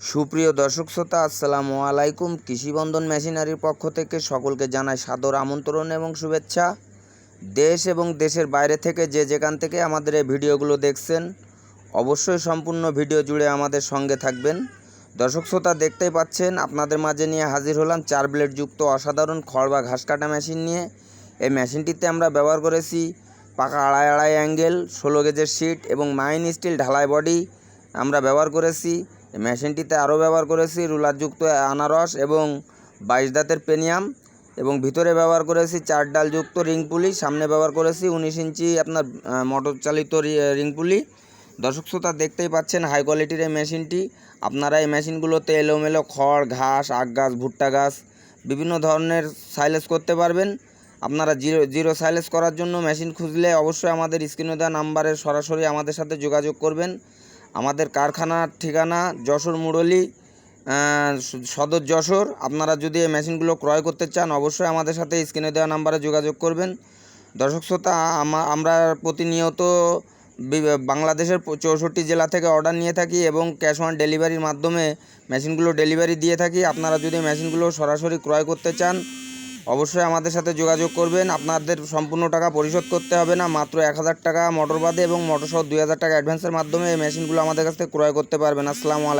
সুপ্রিয় দর্শক শ্রোতা, আসসালামু আলাইকুম। কৃষিবন্ধন মেশিনারির পক্ষ থেকে সকলকে জানাই সাদর আমন্ত্রণ এবং শুভেচ্ছা। দেশ এবং দেশের বাইরে থেকে যে যেখান থেকে আমাদের এই ভিডিওগুলো দেখছেন, অবশ্যই সম্পূর্ণ ভিডিও জুড়ে আমাদের সঙ্গে থাকবেন। দর্শক শ্রোতা, দেখতেই পাচ্ছেন, আপনাদের মাঝে নিয়ে হাজির হলাম চার ব্লেড যুক্ত অসাধারণ খড় বা ঘাস কাটা মেশিন নিয়ে। এই মেশিনটিতে আমরা ব্যবহার করেছি পাকা আড়াই আড়াই অ্যাঙ্গেল, ষোলো গেজের শিট এবং মাইন স্টিল ঢালাই বডি আমরা ব্যবহার করেছি। মেশিনটিতে আরও ব্যবহার করেছি রুলারযুক্ত আনারস এবং বাইশ দাঁতের পেনিয়াম এবং ভিতরে ব্যবহার করেছি চার ডালযুক্ত রিং পুলি, সামনে ব্যবহার করেছি উনিশ ইঞ্চি আপনার মোটর চালিত রি- পুলি। দর্শক শ্রোতা, দেখতেই পাচ্ছেন হাই কোয়ালিটির এই মেশিনটি। আপনারা এই মেশিনগুলোতে এলোমেলো খড়, ঘাস, আখ গাছ, ভুট্টা গাছ, বিভিন্ন ধরনের সাইলেজ করতে পারবেন। আপনারা জিরো জিরো সাইলেজ করার জন্য মেশিন খুঁজলে অবশ্যই আমাদের স্ক্রিনে দেওয়া নাম্বারে সরাসরি আমাদের সাথে যোগাযোগ করবেন। আমাদের কারখানার ঠিকানা, যশোর মুরলী সদর যশোর। আপনারা যদি এই মেশিনগুলো ক্রয় করতে চান, অবশ্যই আমাদের সাথে স্ক্রিনে দেওয়া নাম্বারে যোগাযোগ করবেন। দর্শক শ্রোতা, আমা- আমরা প্রতিনিয়ত বাংলাদেশের চৌষট্টি জেলা থেকে অর্ডার নিয়ে থাকি এবং ক্যাশ অন ডেলিভারির মাধ্যমে মেশিনগুলো ডেলিভারি দিয়ে থাকি। আপনারা যদি মেশিনগুলো সরাসরি ক্রয় করতে চান অবশ্যই আমাদের সাথে যোগাযোগ করবেন। আপনাদের সম্পূর্ণ টাকা পরিশোধ করতে হবে না। মাত্র এক হাজার টাকা মোটর বাদে এবং মোটর সহ দুই হাজার টাকা অ্যাডভান্সের মাধ্যমে এই মেশিনগুলো আমাদের কাছ থেকে ক্রয় করতে পারবেন। আসসালামু আলাইকুম।